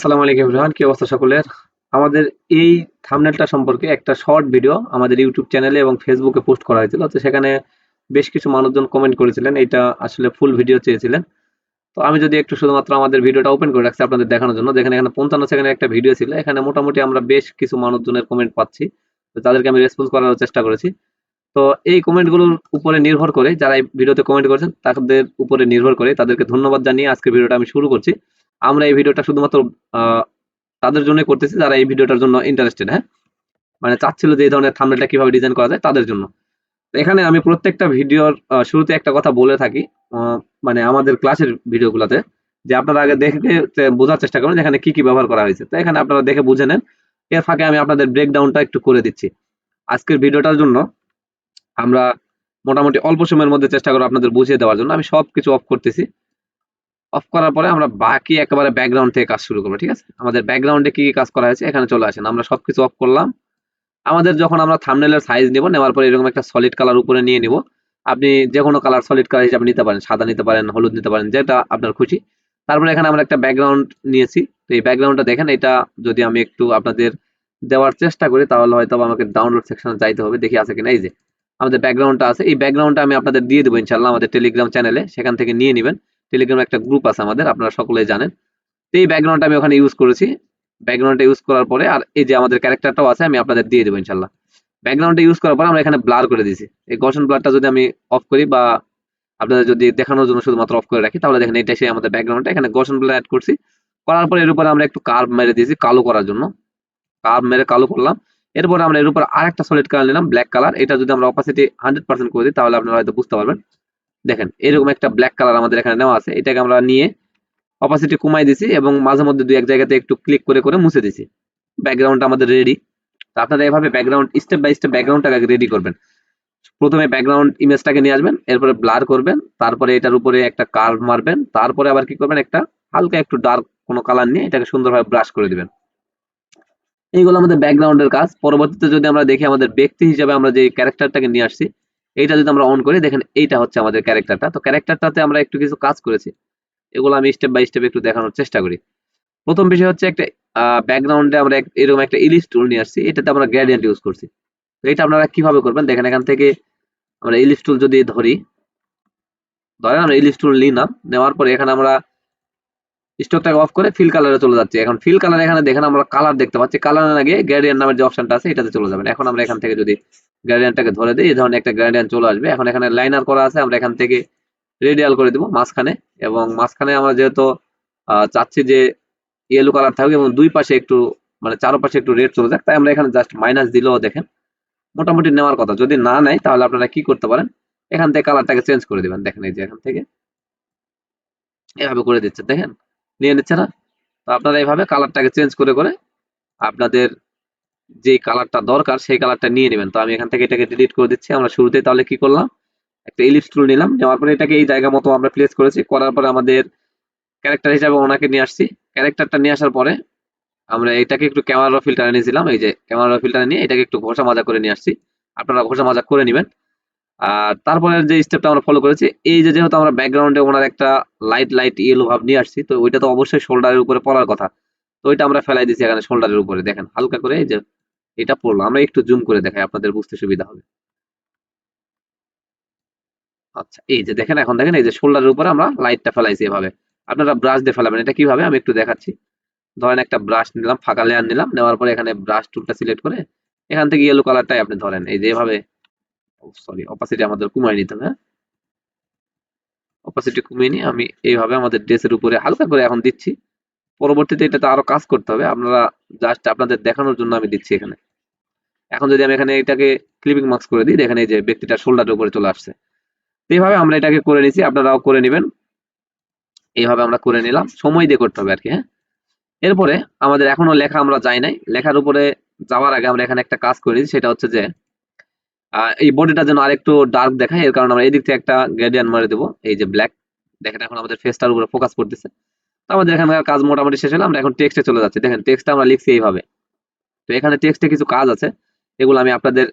আসসালামু আলাইকুম এভরিওয়ান কি অবস্থা সকলের? আমাদের এই থাম্বনেলটা সম্পর্কে একটা শর্ট ভিডিও আমাদের ইউটিউব চ্যানেলে এবং ফেসবুকে পোস্ট করা হয়েছিল। তো সেখানে বেশ কিছু মানুষজন কমেন্ট করেছিলেন এটা আসলে ফুল ভিডিও চেয়েছিলেন। তো আমি যদি একটু শুধুমাত্র আমাদের ভিডিওটা ওপেন করে রাখছি আপনাদের দেখানোর জন্য যেখানে এখানে পঞ্চান্ন সেকেন্ডের একটা ভিডিও ছিল, এখানে মোটামুটি আমরা বেশ কিছু মানুষজনের কমেন্ট পাচ্ছি। তো তাদেরকে আমি রেসপন্স করার চেষ্টা করেছি। তো এই কমেন্টগুলোর উপরে নির্ভর করে যারা এই ভিডিওতে কমেন্ট করেছেন, তাদের উপরে নির্ভর করে তাদেরকে ধন্যবাদ জানিয়ে আজকের ভিডিওটা আমি শুরু করছি। আমরা এই ভিডিওটা শুধুমাত্র তাদের জন্য করতেছি, যারা এই ভিডিওটার জন্য ইন্টারেস্টেড হ্যাঁ? মানে চাচ্ছিল যে এই ধরনের থাম্বনেলটা কীভাবে ডিজাইন করা যায়, তাদের জন্য। এখানে আমি প্রত্যেকটা ভিডিওর শুরুতে একটা কথা বলে থাকি মানে আমাদের ক্লাসের ভিডিওগুলোতে, যে আপনারা আগে দেখে বোঝার চেষ্টা করুন এখানে কি কি ব্যবহার করা হয়েছে। তো এখানে আপনারা দেখে বুঝে নেন। এর ফাঁকে আমি আপনাদের ব্রেকডাউনটা একটু করে দিচ্ছি। আজকের ভিডিওটার জন্য আমরা মোটামুটি অল্প সময়ের মধ্যে চেষ্টা করব আপনাদের বুঝিয়ে দেওয়ার জন্য। আমি সব কিছু অফ করতেছি। অফ করার পরে আমরা বাকি একেবারে ব্যাকগ্রাউন্ড থেকে কাজ শুরু করব, ঠিক আছে? আমাদের ব্যাকগ্রাউন্ডে কি কি কাজ করা হয়েছে এখানে চলে আসেন, আমরা সবকিছু অফ করলাম। আমাদের যখন আমরা থামনেলের সাইজ নেব, নেওয়ার পরে এরকম একটা সলিড কালার উপরে নিয়ে নিব। আপনি যে কোনো কালার সলিড কালার হিসাবে নিতে পারেন, সাদা নিতে পারেন, হলুদ নিতে পারেন, যেটা আপনার খুশি। তারপরে এখানে আমরা একটা ব্যাকগ্রাউন্ড নিয়েছি। তো এই ব্যাকগ্রাউন্ডটা দেখেন, এটা যদি আমি একটু আপনাদের দেওয়ার চেষ্টা করি, তাহলে হয়তো আমাকে ডাউনলোড সেকশনে যাইতে হবে, দেখি আছে কিনা। এই যে, আমাদের ব্যাকগ্রাউন্ডটা আছে। এই ব্যাকগ্রাউন্ডটা আমি আপনাদের দিয়ে দেবো ইনশাল্লাহ আমাদের টেলিগ্রাম চ্যানেলে সেখান থেকে নিয়ে নেবেন। টেলিগ্রামে একটা গ্রুপ আছে আমাদের, আপনারা সকলেই জানেন। তো এই ব্যাকগ্রাউন্ডটা আমি ওখানে ইউজ করেছি। ব্যাকগ্রাউন্ডটা ইউজ করার পরে আর এই যে আমাদের ক্যারেক্টারটাও আছে, আমি আপনাদের দিয়ে দেবো ইনশাল্লাহ। ব্যাকগ্রাউন্ডটা ইউজ করার পরে আমরা এখানে ব্লার করে দিয়েছি। এই গসন ব্লারটা যদি আমি অফ করি বা আপনাদের যদি দেখানোর জন্য শুধুমাত্র অফ করে রাখি, তাহলে দেখেন এটা সেই আমাদের ব্যাকগ্রাউন্ডটা এখানে গসন ব্লার অ্যাড করছি। করার পরে এর উপরে আমরা একটু কার্ভ মেরে দিয়েছি কালো করার জন্য। কার্ভ মেরে কালো করলাম। এরপরে আমরা এর উপর আরেকটা সলিড কালার নিলাম ব্ল্যাক কালার এটা যদি আমরা অপাসিটি হান্ড্রেড পার্সেন্ট করে দিই, তাহলে আপনারা হয়তো বুঝতে পারবেন। দেখেন, এরকম একটা ব্ল্যাক কালার আমাদের এখানে নেওয়া আছে। এটাকে আমরা নিয়ে অপাসিটি কমাই দিছি এবং মাঝে মধ্যে দুই এক জায়গাতে একটু ক্লিক করে করে মুছে দিছি। ব্যাকগ্রাউন্ড আমাদের রেডি তো আপনারা এভাবে ব্যাকগ্রাউন্ড স্টেপ বাই স্টেপ ব্যাকগ্রাউন্ডটাকে রেডি করবেন। প্রথমে ব্যাকগ্রাউন্ড ইমেজটাকে নিয়ে আসবেন, এরপরে ব্লার করবেন, তারপরে এটার উপরে একটা কার্ভ মারবেন, তারপরে আবার কি করবেন, একটা হালকা একটু ডার্ক কোনো কালার নিয়ে এটাকে সুন্দরভাবে ব্রাশ করে দিবেন। এইগুলো আমাদের ব্যাকগ্রাউন্ডের কাজ। পরবর্তীতে যদি আমরা দেখি আমাদের ব্যক্তি হিসাবে আমরা যে ক্যারেক্টারটাকে নিয়ে আসছি এইটা যদি আমরা অন করি, দেখেন এইটা হচ্ছে আমাদের ক্যারেক্টারটা তো ক্যারেক্টারটাতে আমরা একটু কিছু কাজ করেছি। এগুলো আমি স্টেপ বাই স্টেপ একটু দেখানোর চেষ্টা করি। প্রথম বিষয় হচ্ছে একটা ব্যাকগ্রাউন্ডে আমরা এরকম একটা ইলিশ টুল নিয়ে আসছি। এটাতে আমরা গ্রেডিয়েন্ট ইউজ করছি। তো এটা আপনারা কীভাবে করবেন? দেখেন এখান থেকে আমরা ইলিশ টুল যদি ধরি, ধরেন আমরা ইলিশ টুল নিলাম। নেওয়ার পরে এখানে আমরা স্টকটাকে অফ করে ফিল কালারে চলে যাচ্ছে। এখন ফিল কালার এখানে দেখেন আমরা কালার দেখতে পাচ্ছি। কালার না গিয়ে গ্রেডিয়েন্ট নামের যে অপশনটা আছে, এটাতে চলে যাবেন। এখন আমরা এখান থেকে যদি গ্রেডিয়েন্টটাকে ধরে দিই, এই ধরনের একটা গ্রেডিয়েন্ট চলে আসবে। এখন এখানে লাইনার করা আছে, আমরা এখান থেকে রেডিয়াল করে দিব মাঝখানে। এবং মাঝখানে আমরা যেহেতু চাচ্ছি যে ইয়েলো কালার থাকবে এবং দুই পাশে একটু মানে চারপাশে একটু রেড চলে যাক, তাই আমরা এখানে জাস্ট মাইনাস দিলেও দেখেন, মোটামুটি নেওয়ার কথা। যদি না নেয়, তাহলে আপনারা কি করতে পারেন? এখান থেকে কালারটাকে চেঞ্জ করে দিবেন। দেখেন এই যে এখান থেকে। এভাবে করে দিচ্ছে। দেখেন? নিয়ে নিচ্ছে না। তো আপনারা এইভাবে কালারটাকে চেঞ্জ করে করে আপনাদের যে কালারটা দরকার সেই কালারটা নিয়ে নেবেন। তো আমি এখান থেকে এটাকে ডিলিট করে দিচ্ছি। আমরা শুরুতে তাহলে কি করলাম? একটা ইলিপস টুল নিলাম। নেওয়ার পরে এটাকে এই জায়গা মতো আমরা প্লেস করেছি। করার পরে আমাদের ক্যারেক্টার হিসাবে ওনাকে নিয়ে আসছি। ক্যারেক্টারটা নিয়ে আসার পরে আমরা এটাকে একটু ক্যামেরা ফিল্টারে নিয়েছিলাম এই যে ক্যামেরা ফিল্টারে নিয়ে এটাকে একটু ঘষা মাজা করে নিয়ে আসছি। আপনারা ঘষা মাজা করে নেবেন। আর তারপরে যে স্টেপটা আমরা ফলো করেছি, এই যে যেহেতু আমরা ব্যাকগ্রাউন্ডে ওনার একটা লাইট লাইট ইয়েলো ভাব নিয়ে আসছি, তো ওইটা তো অবশ্যই শোল্ডারের উপরে পড়ার কথা। তো ওইটা আমরা ফেলাই দিছি এখানে শোল্ডারের উপরে। দেখেন, হালকা করে এই যে এটা পড়ল আমরা একটু জুম করে দেখাই, আপনাদের বুঝতে সুবিধা হবে। আচ্ছা এই যে দেখেন, এখন দেখেন এই যে শোল্ডারের উপরে আমরা লাইটটা ফেলাইছি এভাবে। আপনারা ব্রাশ দিয়ে ফেলাবেন, এটা কীভাবে? আমি একটু দেখাচ্ছি। ধরেন একটা ব্রাশ নিলাম, ফাঁকা লেয়ার নিলাম, নেওয়ার পরে এখানে ব্রাশ টুলটা সিলেক্ট করে, এখান থেকে ইয়েলো কালারটাই আপনি ধরেন। এই যে এভাবে সরি অপাসিটি আমাদের কমাই নিতে হবে হ্যাঁ? অপাসিটি কমিয়ে নিয়ে আমি এইভাবে আমাদের ড্রেসের উপরে হালকা করে এখন দিচ্ছি। পরবর্তীতে আরও কাজ করতে হবে, আপনারা জাস্ট আপনাদের দেখানোর জন্য আমি দিচ্ছি এখানে। এখন যদি আমি এখানে এটাকে ক্লিপিং মার্কস করে দিই, দেখেন এই যে ব্যক্তিটা শোল্ডারের উপরে চলে আসছে। এইভাবে আমরা এটাকে করে নিছি আপনারাও করে নেবেন। এইভাবে আমরা করে নিলাম, সময় দিয়ে করতে হবে আর কি হ্যাঁ? এরপরে আমাদের এখনও লেখা আমরা যাই নাই। লেখার উপরে যাওয়ার আগে আমরা এখানে একটা কাজ করি সেটা হচ্ছে যে এই বডিটা যেন আরেকটু ডার্ক দেখায়, এর কারণে আমরা এই দিক থেকে একটা গ্রেডিয়েন্ট মারে দেবো, এই যে ব্ল্যাক দেখেন এখন আমাদের ফেসটার উপরে ফোকাস করতেছে। তো আমাদের এখানকার কাজ মোটামুটি শেষ হলো, আমরা এখন টেক্সটে চলে যাচ্ছি। দেখেন টেক্সটটা আমরা লিখছি এইভাবে। তো এখানে টেক্সটে কিছু কাজ আছে, এগুলো আমি আপনাদের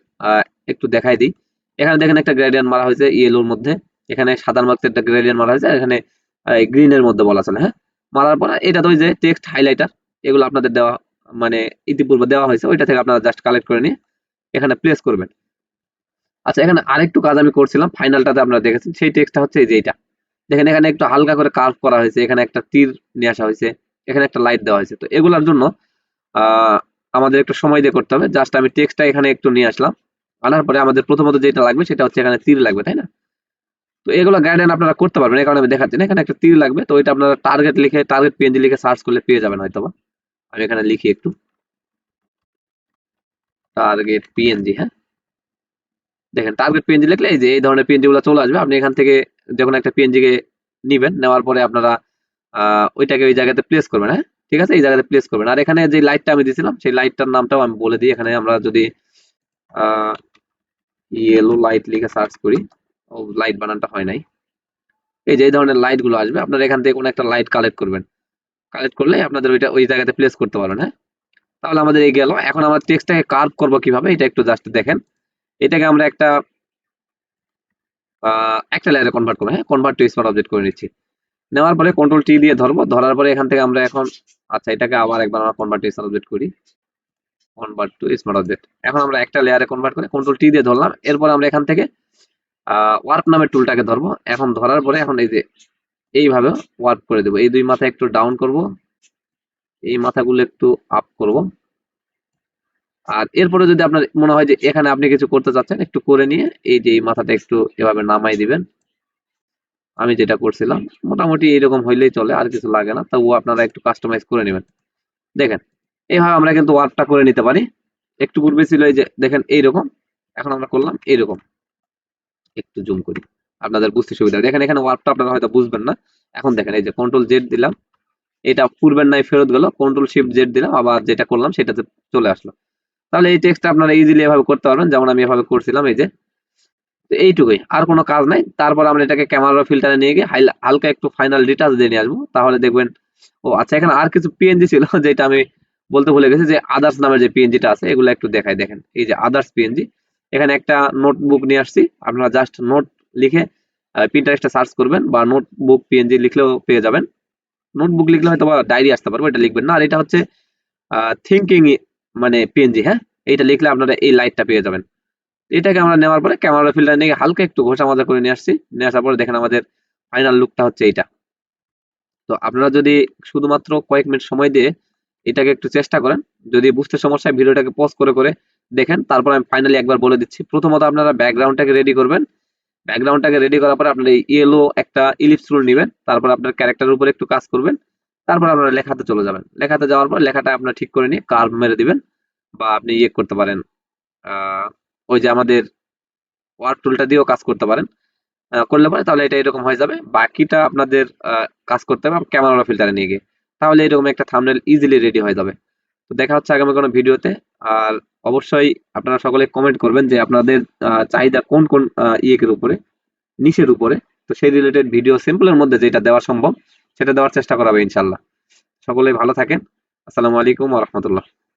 একটু দেখাই দিই। এখানে দেখেন একটা গ্রেডিয়েন্ট মারা হয়েছে ইয়েলোর মধ্যে। এখানে সাদার মধ্যে একটা গ্রেডিয়েন্ট মারা হয়েছে এখানে গ্রিনের মধ্যে বলা চলে হ্যাঁ? মারার পরে এটা তো ওই যে টেক্সট হাইলাইটার এগুলো আপনাদের দেওয়া মানে ইতিপূর্বে দেওয়া হয়েছে, ওইটা থেকে আপনারা জাস্ট কালেক্ট করে নিয়ে এখানে প্লেস করবেন। আচ্ছা এখানে আরেকটু কাজ আমি করছিলাম, ফাইনালটাতে আপনারা দেখেছেন, সেই টেক্সটটা হচ্ছে এই যে এইটা। দেখেন, এখানে একটু হালকা করে কার্ভ করা হয়েছে, এখানে একটা তীর নিয়ে আসা হয়েছে, এখানে একটা লাইট দেওয়া হয়েছে। তো এগুলোর জন্য আমাদের একটু সময় দিয়ে করতে হবে। জাস্ট আমি টেক্সটটা এখানে একটু নিয়ে আসলাম, আনার পরে আমাদের প্রথমত যেটা লাগবে সেটা হচ্ছে এখানে তীর লাগবে, তাই না? তো এগুলো গাইডলাইন আপনারা করতে পারবেন কারণে আমি দেখাচ্ছি না। এখানে একটা তীর লাগবে, তো ওইটা আপনারা টার্গেট লিখে টার্গেট পিএনজি লিখে সার্চ করলে পেয়ে যাবেন হয়তো। আমি এখানে লিখি একটু। টার্গেট পিএনজি হ্যাঁ? দেখেন টার্গেট পিএনজি লিখলে এই যে এই ধরনের পিএনজি গুলো চলে আসবে। আপনি এখান থেকে যখন একটা পিএনজি কে নিবেন, নেওয়ার পরে আপনারা ওইটাকে ওই জায়গাতে প্লেস করবেন হ্যাঁ? ঠিক আছে? এই জায়গাতে প্লেস করবেন। আর এখানে যে লাইটটা আমি দিয়েছিলাম, সেই লাইটটার নামটাও আমি বলে দিই। এখানে আমরা যদি ইয়েলো লাইট লিখে সার্চ করি, ও লাইট বানানটা হয় নাই। এই যে এই ধরনের লাইটগুলো আসবে, আপনারা এখান থেকে কোনো একটা লাইট কালেক্ট করবেন। কালেক্ট করলে আপনাদের ওইটা ওই জায়গাতে প্লেস করতে পারবেন হ্যাঁ? তাহলে আমাদের এই গেল এখন আমরা টেক্সটটাকে কার্ভ করব কীভাবে? এটা একটু জাস্ট দেখেন। এটাকে আমরা একটা একটা লেয়ারে কনভার্ট করব হ্যাঁ? কনভার্ট টু স্মার্ট অবজেক্ট করে নিচ্ছি। নেওয়ার পরে কন্ট্রোল টি দিয়ে ধরবো, ধরার পরে এখান থেকে আমরা এখন আচ্ছা এটাকে আবার একবার আমরা কনভার্ট টু স্মার্ট অবজেক্ট করি। কনভার্ট টু স্মার্ট অবজেক্ট এখন আমরা একটা লেয়ারে কনভার্ট করে কন্ট্রোল টি দিয়ে ধরলাম। এরপর আমরা এখান থেকে ওয়ার্প নামের টুলটাকে ধরবো। এখন ধরার পরে এখন এই যে, এইভাবে ওয়ার্প করে দেবো। এই দুই মাথা একটু ডাউন করব। এই মাথাগুলো একটু আপ করব। আর এরপরে যদি আপনার মনে হয় যে এখানে আপনি কিছু করতে চাচ্ছেন একটু করে নিয়ে এই যে এই মাথাটা একটু এভাবে নামাই দিবেন। আমি যেটা করছিলাম, মোটামুটি এরকম হইলেই চলে, আর কিছু লাগে না। তবুও আপনারা একটু কাস্টমাইজ করে নেবেন। দেখেন এইভাবে আমরা কিন্তু ওয়ার্কটা করে নিতে পারি। একটু পূর্বে ছিল এই যে, দেখেন এইরকম, এখন আমরা করলাম এইরকম। একটু জুম করি, আপনাদের বুঝতে সুবিধা। দেখেন, এখানে ওয়ার্কটা আপনারা হয়তো বুঝবেন না। এখন দেখেন, এই যে কন্ট্রোল জেড দিলাম। এটা পূর্বের নাই, ফেরত গেল। কন্ট্রোল শিফট জেড দিলাম, আবার যেটা করলাম, সেটাতে চলে আসলো। তাহলে এই টেক্সটটা আপনারা ইজিলি এভাবে করতে পারবেন। যেমন আমি এভাবে করছিলাম, এই যে। এইটুকুই। আর কোনো কাজ নাই। তারপর আমরা এটাকে ক্যামেরা ফিল্টারে নিয়ে গিয়ে হালকা একটু ফাইনাল ডিটেলস দিয়ে নিয়ে আসব। তাহলে দেখবেন, ও আচ্ছা এখানে আর কিছু পিএনজি ছিল, যেটা আমি বলতে ভুলে গেছি যে আদার্স নামের যে পিএনজিটা আছে, এগুলো একটু দেখাই, দেখেন। এই যে আদার্স পিএনজি এখানে একটা নোটবুক নিয়ে আসছি। আপনারা জাস্ট নোট লিখে প্রিন্টারেস্টে সার্চ করবেন বা নোটবুক পিএনজি লিখলেও পেয়ে যাবেন। নোটবুক লিখলে হয়তো বা ডায়েরি আসতে পারবে, এটা লিখবেন না। আর এটা হচ্ছে থিঙ্কিং মানে পিএনজি হ্যাঁ? এইটা লিখলে আপনারা এই লাইটটা পেয়ে যাবেন। এটাকে আমরা নেওয়ার পরে ক্যামেরা ফিল্টার নিয়ে হালকা একটু ঘষা মাজা করে নিয়ে আসছি। নিয়ে আসার পরে দেখেন আমাদের ফাইনাল লুকটা হচ্ছে এইটা। তো আপনারা যদি শুধুমাত্র কয়েক মিনিট সময় দিয়ে এটাকে একটু চেষ্টা করেন, যদি বুঝতে সমস্যা ভিডিওটাকে পজ করে করে দেখেন, তারপর আমি ফাইনালি একবার বলে দিচ্ছি। প্রথমত আপনারা ব্যাকগ্রাউন্ডটাকে রেডি করবেন। ব্যাকগ্রাউন্ডটাকে রেডি করার পরে আপনার ইয়েলো একটা ইলিপস টুল নেবেন। তারপর আপনার ক্যারেক্টারের উপরে একটু কাজ করবেন। তারপর আপনারা লেখাতে চলে যাবেন। লেখাতে যাওয়ার পর লেখাটা আপনার ঠিক করে নিয়ে কার্ভ মেরে দিবেন বা আপনি ইয়ে করতে পারেন ওই যে আমাদের ওয়ার্ক টুলটা দিয়েও কাজ করতে পারেন। করলে পরে তাহলে এটা এরকম হয়ে যাবে। বাকিটা আপনাদের কাজ করতে হবে ক্যামেরা ফিল্টারে নিয়ে গিয়ে। তাহলে এরকম একটা থামনেল ইজিলি রেডি হয়ে যাবে। তো দেখা হচ্ছে আগামী কোনো ভিডিওতে। আর অবশ্যই আপনারা সকলে কমেন্ট করবেন যে আপনাদের চাহিদা কোন কোন ইয়েকের উপরে, নিচের উপরে। তো সেই রিলেটেড ভিডিও সিম্পলের মধ্যে যেটা দেওয়া সম্ভব সেটা দেওয়ার চেষ্টা করা হবে ইনশাল্লাহ সকলেই ভালো থাকেন। আসসালামু আলাইকুম রহমতুল্লাহ।